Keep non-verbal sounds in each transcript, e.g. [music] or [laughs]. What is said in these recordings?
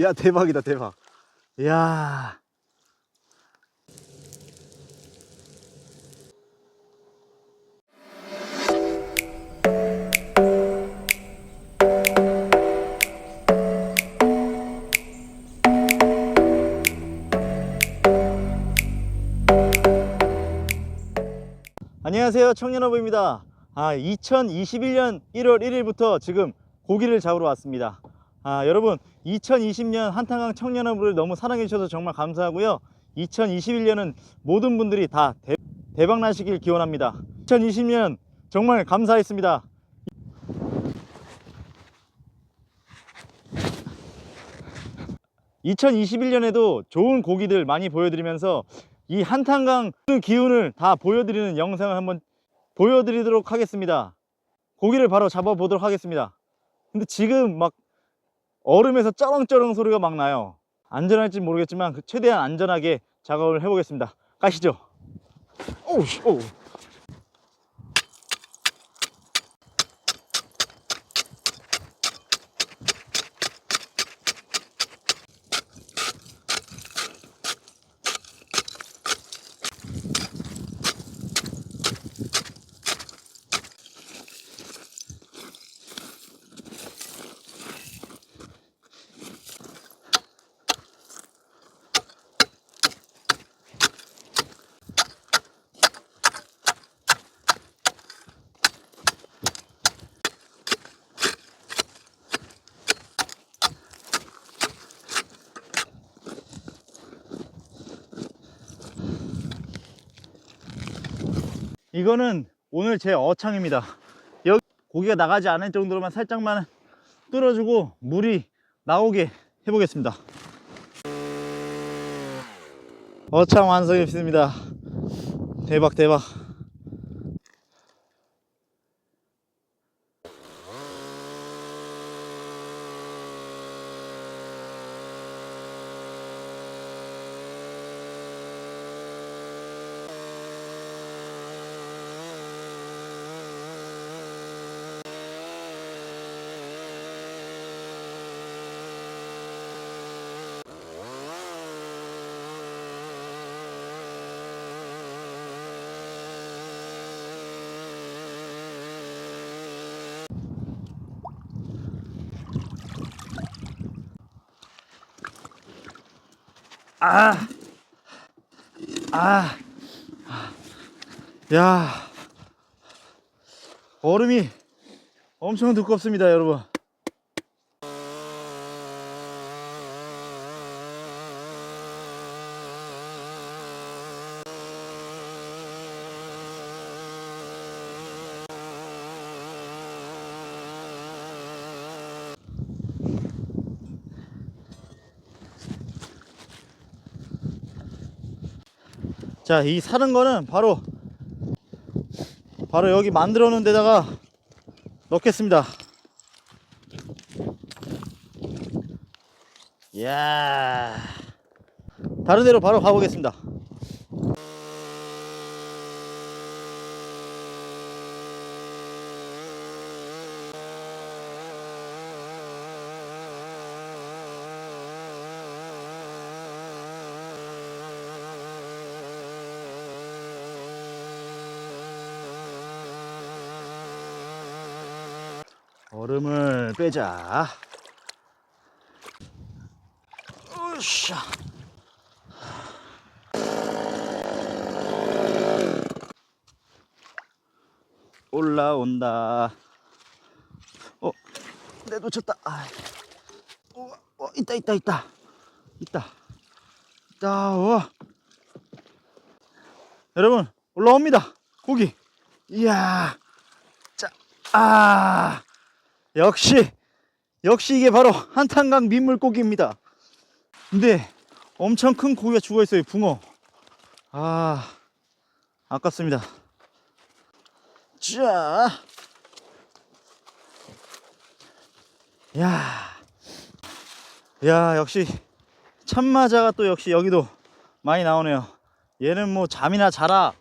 야 대박이다 대박. 야. 안녕하세요 청년어부입니다 아 2021년 1월 1일부터 지금 고기를 잡으러 왔습니다 아 여러분 2020년 한탄강 청년어부를 너무 사랑해 주셔서 정말 감사하고요. 2021년은 모든 분들이 다 대, 대박 나시길 기원합니다. 2020년 정말 감사했습니다. (2021년에도) 좋은 고기들 많이 보여드리면서 이 한탄강 기운을 다 보여드리는 영상을 한번 보여드리도록 하겠습니다. 고기를 바로 잡아보도록 하겠습니다. 근데 지금 막 얼음에서 쩌렁쩌렁 소리가 막 나요. 안전할지 모르겠지만 그 최대한 안전하게 작업을 해보겠습니다. 가시죠. 오우 씨, 오우. 이거는 오늘 제 어창입니다. 여기 고기가 나가지 않을 정도로만 살짝만 뚫어주고 물이 나오게 해보겠습니다. 어창 완성했습니다. 대박 대박 아, 아, 야, 얼음이 엄청 두껍습니다, 여러분. 자, 이 사는 거는 바로 바로 여기 만들어 놓은 데다가 넣겠습니다. 이야. 다른 데로 바로 가보겠습니다. 얼음을 빼자. 으쌰. 올라온다. 어, 내 놓쳤다. 아, 어, 어, 있다, 있다, 있다, 있다, 있다. 와. 여러분 올라옵니다. 고기. 이야. 자, 아. 역시 역시 이게 바로 한탄강 민물고기입니다. 근데 엄청 큰 고기가 죽어 있어요 붕어. 아 아깝습니다. 자. 야, 야 역시 참마자가 또 역시 여기도 많이 나오네요. 얘는 뭐 잠이나 자라.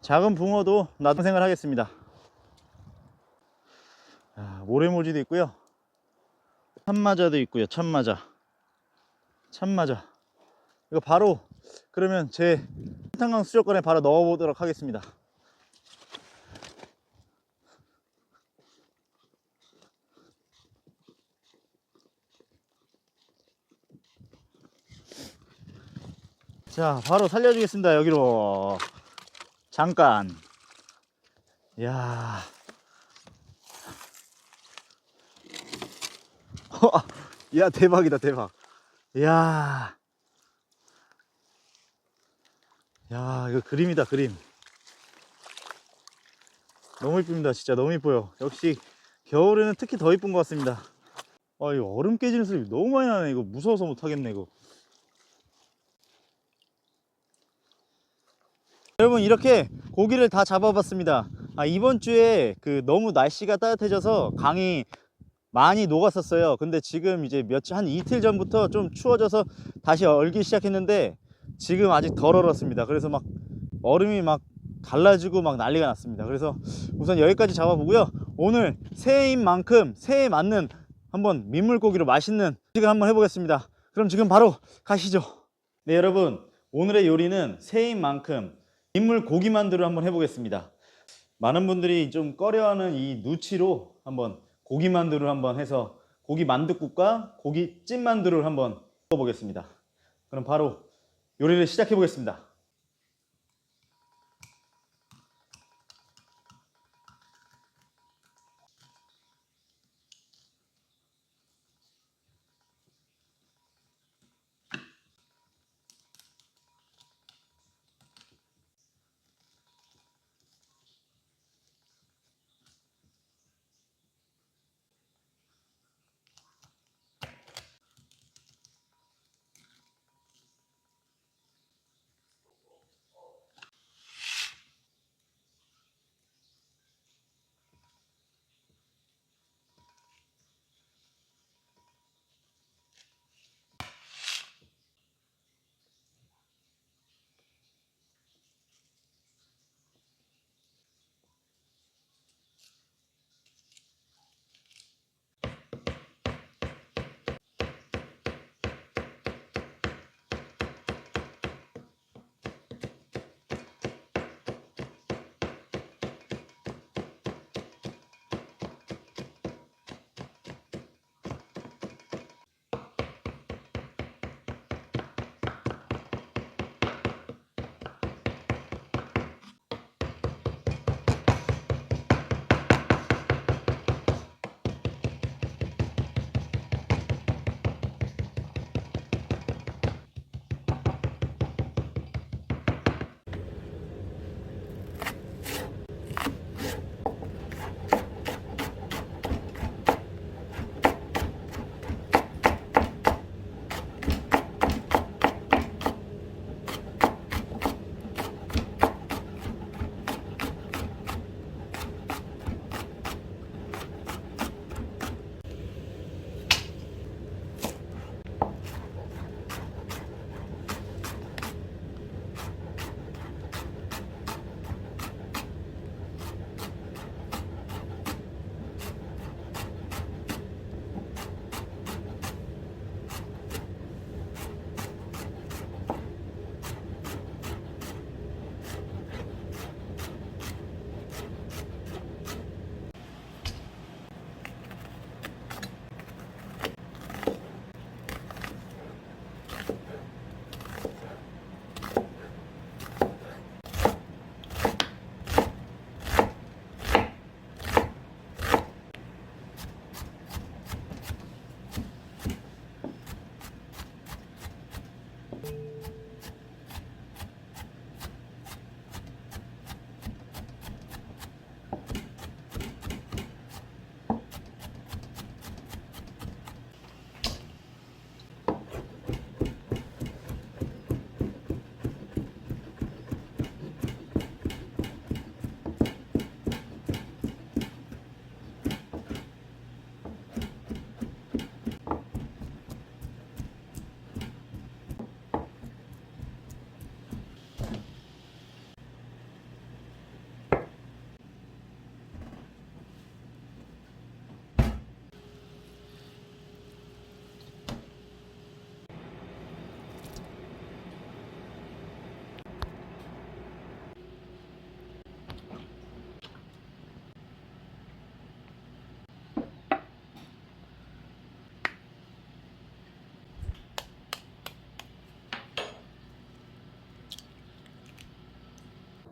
작은 붕어도 나도 생을 하겠습니다. 아, 모래모지도 있고요. 참마자도 있고요. 참마자. 참마자. 이거 바로 그러면 제 한탄강 수족관에 바로 넣어보도록 하겠습니다. 자, 바로 살려주겠습니다. 여기로. 잠깐. 야. [laughs] 야, 대박이다, 대박. 야. 야, 이거 그림이다, 그림. 너무 이쁩니다. 진짜 너무 이뻐요. 역시 겨울에는 특히 더 이쁜 것 같습니다. 아, 이거 얼음 깨지는 소리 너무 많이 나네. 이거 무서워서 못하겠네, 이거. 여러분 이렇게 고기를 다 잡아봤습니다. 아, 이번 주에 그 너무 날씨가 따뜻해져서 강이 많이 녹았었어요. 근데 지금 이제 며칠 한 이틀 전부터 좀 추워져서 다시 얼기 시작했는데 지금 아직 덜 얼었습니다. 그래서 막 얼음이 막 갈라지고 막 난리가 났습니다. 그래서 우선 여기까지 잡아보고요. 오늘 새해인 만큼 새해에 맞는 한번 민물고기로 맛있는 음식을 한번 해보겠습니다. 그럼 지금 바로 가시죠. 네 여러분 오늘의 요리는 새해인 만큼 민물 고기 만두를 한번 해보겠습니다. 많은 분들이 좀 꺼려하는 이 누치로 한번 고기 만두를 한번 해서 고기 만두국과 고기 찜 만두를 한번 먹어보겠습니다. 그럼 바로 요리를 시작해 보겠습니다.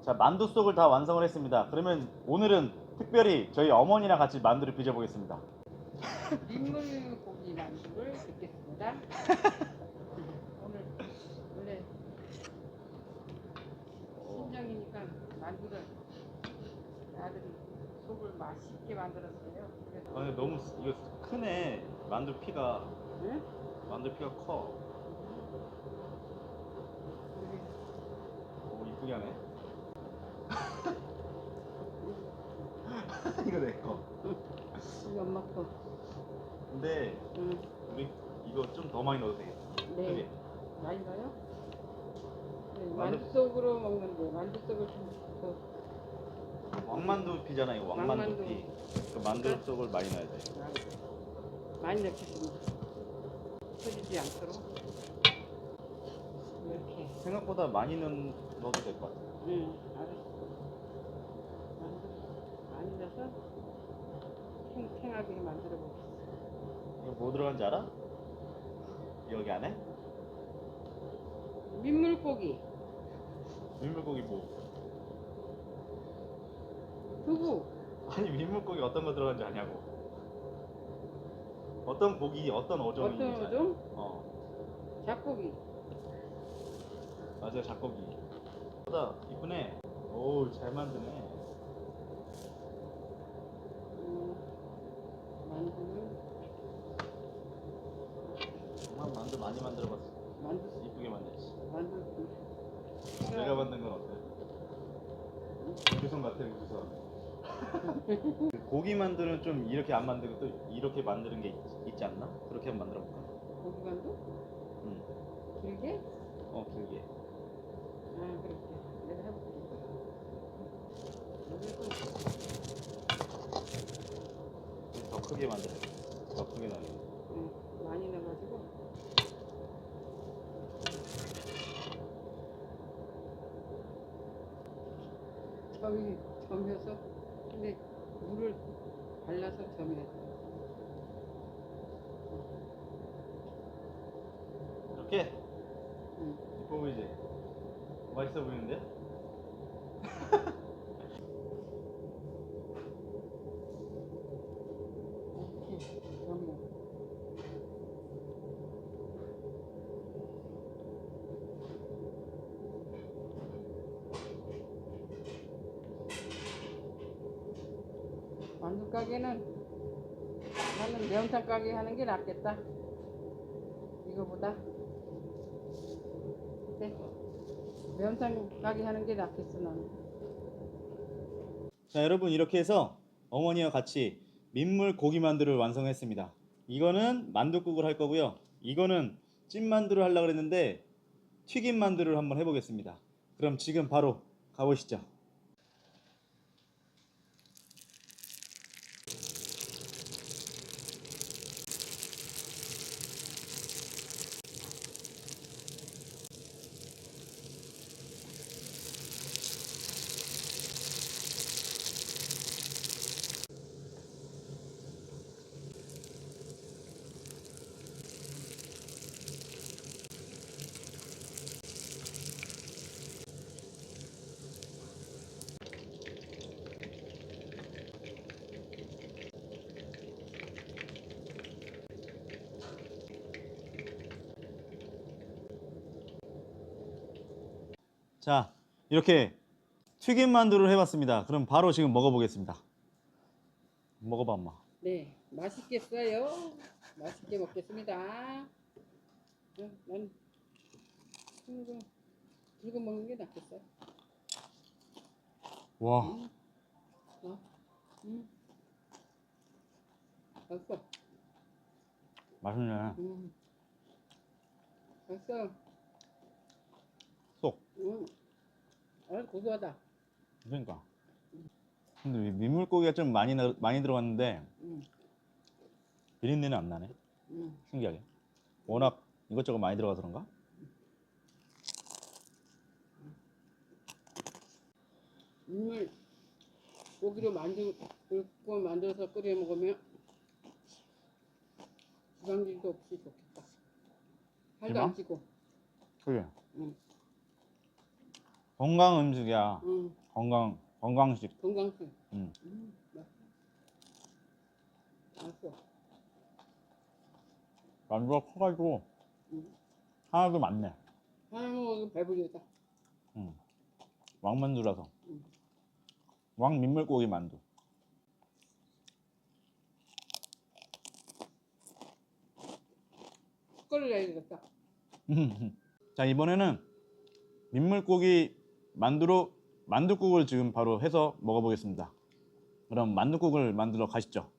자 만두 속을 다 완성을 했습니다. 그러면 오늘은 특별히 저희 어머니랑 같이 만두를 빚어보겠습니다. [laughs] 민물 고기 만두를 빚겠습니다. [laughs] 오늘 원래 신정이니까 만두를 아들이 속을 맛있게 만들었어요. 그래서 아니 너무 이거 크네 만두 피가 응? 만두 피가 커. 오 이쁘게 하네. 이거 내 거. 우리 엄마 거. 근데 응. 우리 이거 좀 더 많이 넣어도 되겠다. 네. 그게. 많이 넣어요? 네, 만두- 만두 속으로 먹는데 만두 속을 좀 더. 왕만두 피잖아 이거 왕만두, 왕만두. 피. 그 만두 속을 많이 넣어야 돼. 많이 넣겠습니다. 터지지 않도록. 이렇게. 생각보다 많이 넣, 넣어도 될 것 같아. 응, 알았어. 만들, 많이 넣어서 탱탱하게 만들어 보겠어. 이거 뭐 들어간지 알아? 여기 안에? 민물고기, 민물고기 뭐? 두부, 아니 민물고기 어떤 거 들어간지 아냐고. 어떤 고기 어떤 어종이 어떤 있는지 어종? 알아? 어 잡고기. 맞아요 잡고기. 보다 이쁘네. 오잘 만드네. 음, 만두는 만두 많이 만들어봤어. 만두, 이쁘게 만들지. 만두. 내가 만든 건 어때? 우주선 같아 우주선. 그 고기 만두는 좀 이렇게 안 만들고 또 이렇게 만드는 게 있, 있지 않나? 그렇게 한번 만들어 볼까? 고기 만두? 응. 길게? 어 길게. 아, 그렇게. 내가 해볼게. 더 크게 만들어. 더 크게 나게. 음, 많이 넣어가지고. 저기 점여서 근데 물을 발라서 점여야 돼. 이렇게 응. 이뻐 보이지? 맛있어 보이는데? 이렇게 점여. 만두 가게는 나는 매운탕 가게 하는 게 낫겠다. 이거보다. 네. 매운탕 가게 하는 게 낫겠어 나는. 자 여러분 이렇게 해서 어머니와 같이 민물 고기 만두를 완성했습니다. 이거는 만두국을 할 거고요. 이거는 찐 만두를 하려고 그랬는데 튀김 만두를 한번 해보겠습니다. 그럼 지금 바로 가보시죠. 자 이렇게 튀김 만두를 해봤습니다. 그럼 바로 지금 먹어보겠습니다. 먹어봐 엄마. 네, 맛있겠어요. 맛있게 먹겠습니다. 응, 난 이거 들고 먹는 게 낫겠어. 와 어? 음. 맛있어. 맛있네. 음. 맛있어. 쏙. 음. 아, 고소하다. 그러니까. 근데 이 민물고기가 좀 많이 나- 많이 들어갔는데 음. 비린내는 안 나네. 음. 신기하게. 워낙 이것저것 많이 들어가서 그런가? 민물 고기로 만두 고 만들어서 끓여 먹으면 지방질도 없이 좋겠다. 살도? 안 찌고. 그래. 응. 건강 음식이야. 응. 건강 건강식. 건강식. 음. 음, 맛있어. 맛있어. 만두가 커가지고 음. 하나도 많네. 하나 먹으면 배부르다. 음. 왕만두라서. 음. 왕 민물고기 만두. 숟가락 내야겠다. [laughs] 자 이번에는 민물고기 만두로 만두국을 지금 바로 해서 먹어보겠습니다. 그럼 만두국을 만들어 가시죠.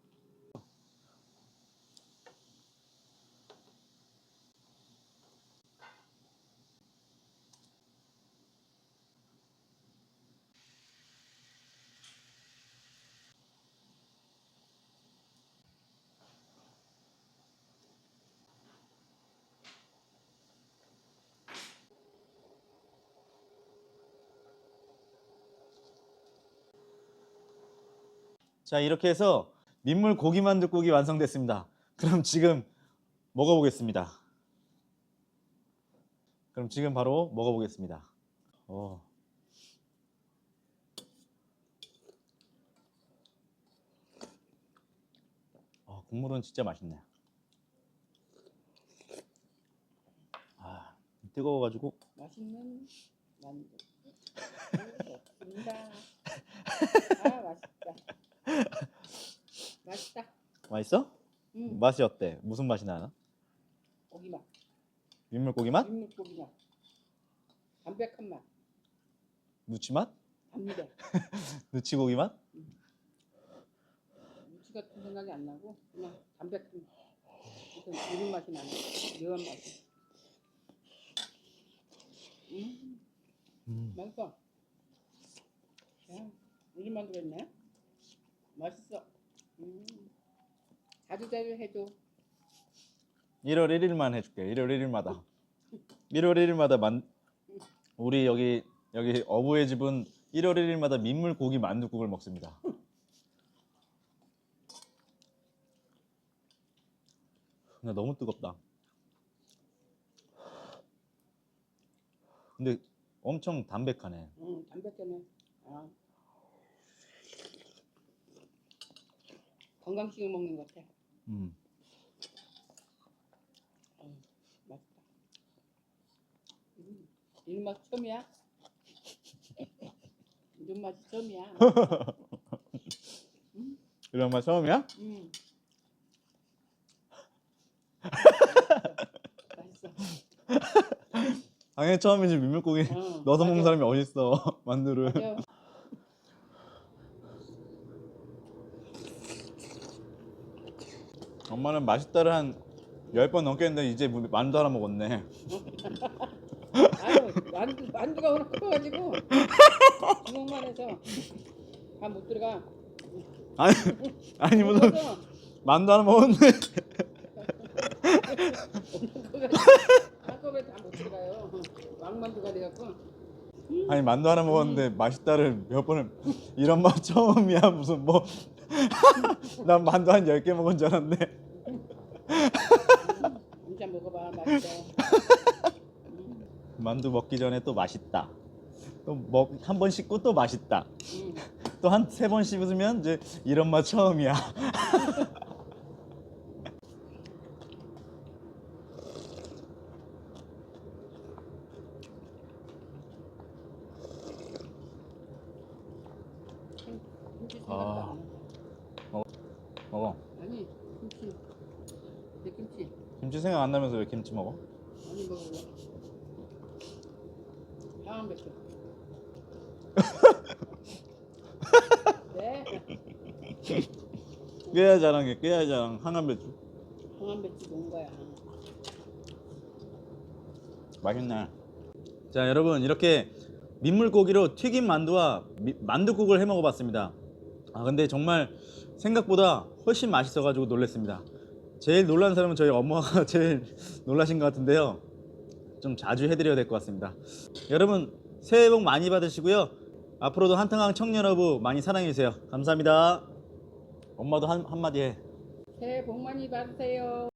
자 이렇게 해서 민물 고기 만두국이 완성됐습니다. 그럼 지금 먹어보겠습니다. 그럼 지금 바로 먹어보겠습니다. 어. 어, 국물은 진짜 맛있네. 아, 뜨거워가지고 맛있는 만두. [laughs] 좋습니다. 아 맛있다. 맛있다. 맛있어? 음, 맛이 어때? 무슨 맛이 나나? 고기 맛, 민물고기 맛? 민물고기 맛, 담백한 맛, 누치 맛? 담백. 누치고기 [laughs] 맛? 무치 같은 생각이 안 나고 그냥 담백한 무슨 이런 맛이 나네. 묘한 맛이. 음, 음. 맛있어. 야, 우리 있네. 맛있어. 음. 자주 자주 해줘. 1월 1일만 해줄게. 1월 1일마다. 1월 1일마다 만 우리 여기 여기 어부의 집은 1월 1일마다 민물 고기 만두국을 먹습니다. 근데 너무 뜨겁다. 근데 엄청 담백하네. 응, 담백하네. 아. 건강식을 먹는 것 같아. 음. 음, 맛있다. 음, 이런 맛 처음이야? [laughs] 이런 맛이 처음이야. [laughs] 이런 말 처음이야? 음. 맛있어. [laughs] 당연히 처음이지 민물고기 어, 넣어서 먹는 맞아. 사람이 어딨어 만두를. 맞아. 엄마는 맛있다를 한 10번 넘겠는데 이제 뭐 만두 하나 먹었네. 아유, 만두, 만두가 워낙 커가지고 구멍만 해서 다 못 들어가. 아니 아니 무슨 만두 하나 먹었는데 한꺼번에 다 못 들어가요. 왕만두가 돼갖고. 아니 만두 하나 먹었는데 맛있다를 몇 번을 이런 맛 처음이야 무슨 뭐 난 만두 한 10개 먹은 줄 알았네 진짜 먹어봐, 맛있어. 만두 먹기 전에 또 맛있다 또 먹 한 번 씹고 또 맛있다 음. 또 한 세 번 씹으면 이제 이런 맛 처음이야 [laughs] 김치 생각도 아. 안 나. 먹어 아니, 김치. 내 김치. 생각 안 나면서 왜 김치 먹어? 아니, 먹어봐. 상한 백숙. 네, [laughs] 깨야 자랑해 깨야 자랑 항암 배추 상한 백숙 온 거야. 맛있네. 자, 여러분 이렇게 민물고기로 튀김 만두와 미- 만두국을 해 먹어봤습니다. 아, 근데 정말 생각보다 훨씬 맛있어가지고 놀랐습니다. 제일 놀란 사람은 저희 엄마가 [laughs] 제일 놀라신 것 같은데요. 좀 자주 해드려야 될 것 같습니다. 여러분 새해 복 많이 받으시고요. 앞으로도 한탄강 청년어부 많이 사랑해주세요. 감사합니다. 엄마도 한, 한마디 해. 새해 복 많이 받으세요.